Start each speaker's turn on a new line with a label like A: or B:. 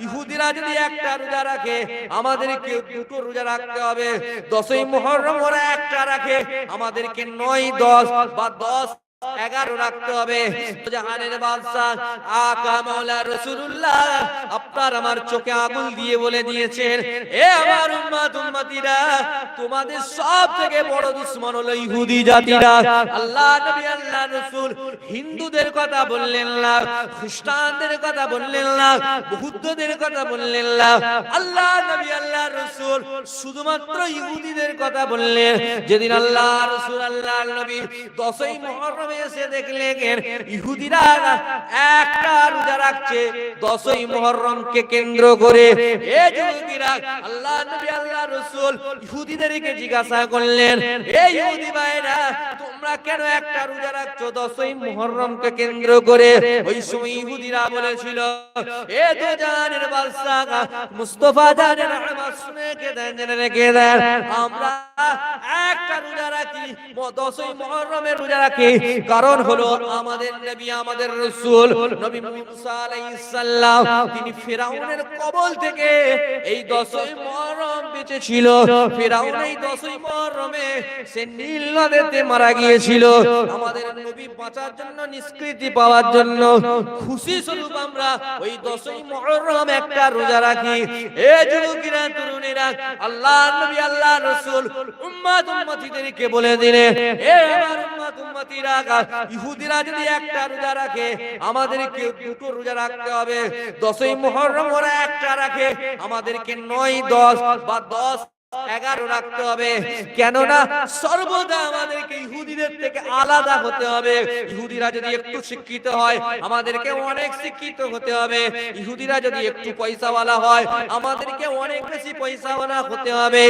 A: ইহুদিরা যদি একটা রোজা রাখে আমাদেরকে দুটো রোজা রাখতে হবে। দশই মুহররম ওরা একটা রাখে আমাদেরকে নয় দশ বা দশ এগারো রাখতে হবে। জাহানের বাদশাহ আকা মাওলা রাসূলুল্লাহ আপনার আমার চোখে আগুন দিয়ে বলে দিয়েছেন, এ আমার উম্মত, উম্মতিরা, তোমাদের সব থেকে বড় হলো ইহুদি জাতিরা। আল্লাহ নবী, আল্লাহ রাসূল হিন্দুদের কথা বললেন না, খ্রিস্টানদের কথা বললেন না, বৌদ্ধদের কথা বললেন না। আল্লাহ নবী, আল্লাহ রাসূল শুধুমাত্র ইহুদিদের কথা বললেন। যেদিন আল্লাহ রাসূল আল্লাহ নবী দশই মুহররমে এসে দেখলেন ইহুদিরা একটা রোজা রাখছে, দশই মুহররমকে কেন্দ্র করে। এ যুবকেরা আল্লাহ নবী, আল্লাহ রাসূল ইহুদিদেরকে জিজ্ঞাসা করলেন এই ইহুদি ভাইরা, তোমরা কেন একটা রোজা রাখছো, দশই মুহররমকে কেন্দ্র করে? ওই সময় ইহুদিরা বলেছিল এ তো জানের বাদশাহ, মুস্তাফা জানের আমার শুনে কে দেন, জেনে রেখে দেন। আমরা একটা রোজা রাখি, দশই মহরমের রোজা রাখি। কারণ হলো আমাদের নবী, আমাদের রসুল, নবী মুসা আলাইহিস তিনি ফেরাউনের কবল থেকে এই দশই মুহররম বেঁচে ছিল দশই মুহররমে সে নীল নদীতে মারা গিয়েছিল। আমাদের নবী বাঁচার জন্য, নিষ্কৃতি পাওয়ার জন্য খুশি স্বরূপ আমরা ওই দশই মুহররম একটা রোজা রাখি। এ যুবকেরা, তরুণীরা, আল্লাহ নবী, আল্লাহ রাসূল উম্মত উম্মতিদেরকে বলে দিলে, এ আমার কেননা সর্বদা আমাদেরকে ইহুদিদের থেকে আলাদা হতে হবে। ইহুদিরা যদি একটু শিক্ষিত হয়, আমাদেরকে অনেক শিক্ষিত হতে হবে। ইহুদিরা যদি একটু পয়সাওয়ালা হয়, আমাদেরকে অনেক বেশি পয়সাওয়ালা হতে হবে।